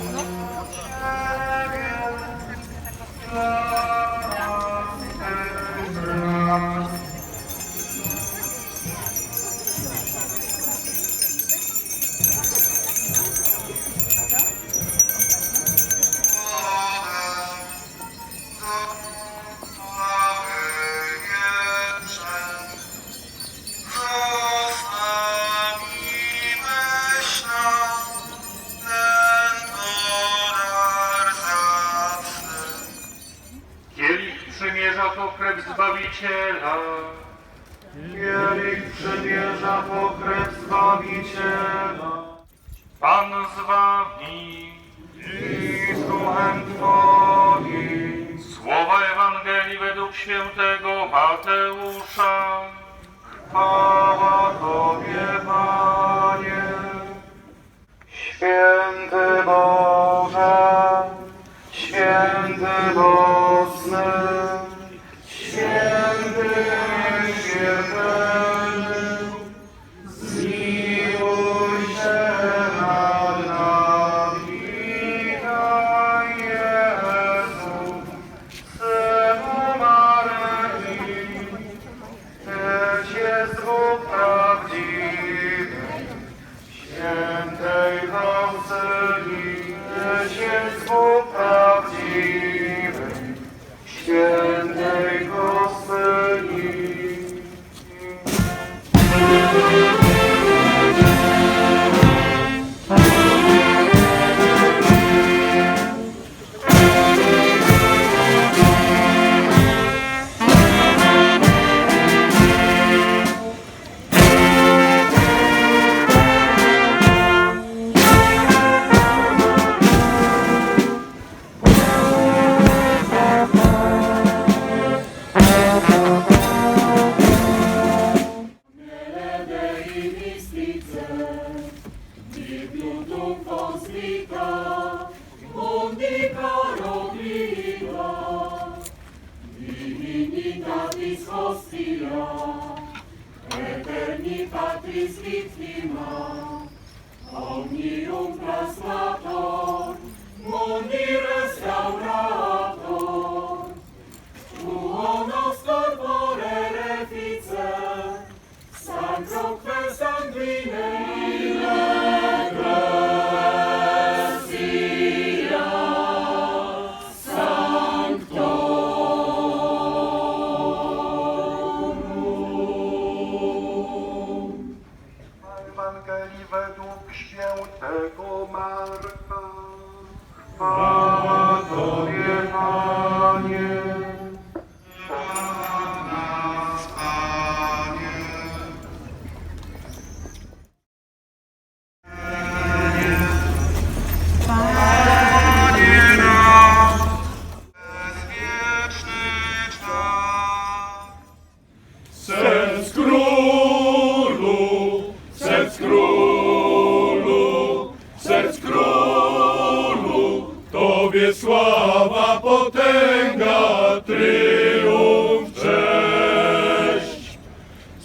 없나? To krew Zbawiciela. Kielich przymierza to krew Zbawiciela. Pan z wami i z duchem Twoim. Słowa Ewangelii według świętego Mateusza. Chwała Tobie, Panie. Święty prisvitima, omnium praslator, munire se aurat. Chwała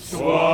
Swa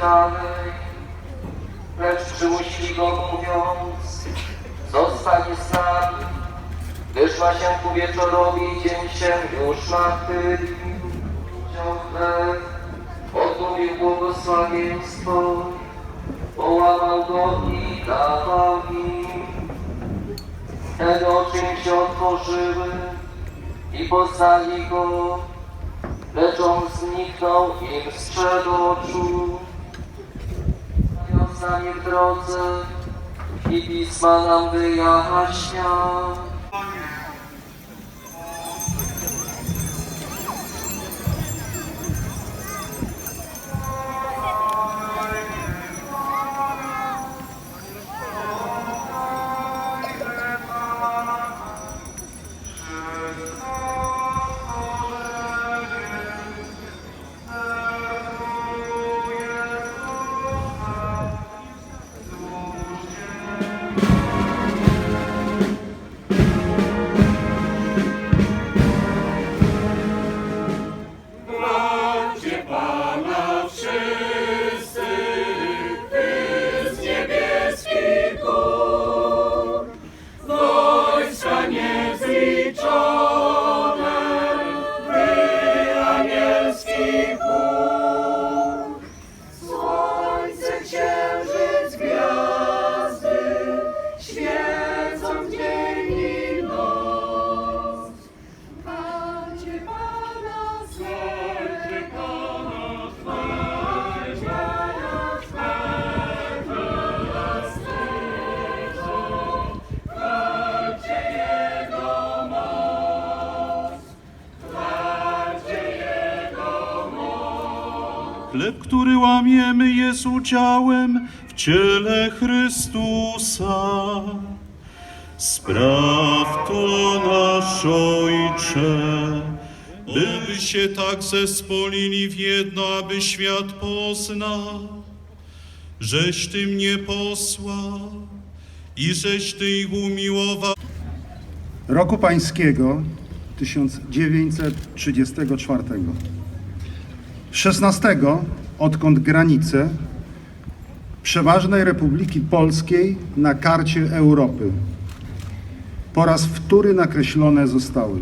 dalej. Lecz przymusili go mówiąc, zostań nami, gdyż ma się ku wieczorowi, dzień się już. Wziął chleb, odmówił błogosławieństwo, połamał go i dawał im. Wtedy oczy się otworzyły i poznali go, lecz on zniknął im sprzed oczu. Nie w drodze i pisma nam wyjaśnia. Amen. Chleb, który łamiemy, jest udziałem w ciele Chrystusa. Spraw to nasz Ojcze, by się tak zespolili w jedno, aby świat poznał, żeś Ty mnie posłał i żeś Ty ich umiłował. roku pańskiego 1934. 16. odkąd granice przeważnej Republiki Polskiej na karcie Europy po raz wtóry nakreślone zostały.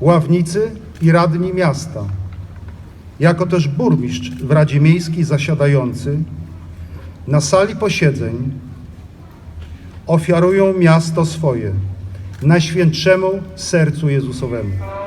Ławnicy i radni miasta, jako też burmistrz w Radzie Miejskiej zasiadający na sali posiedzeń ofiarują miasto swoje Najświętszemu Sercu Jezusowemu.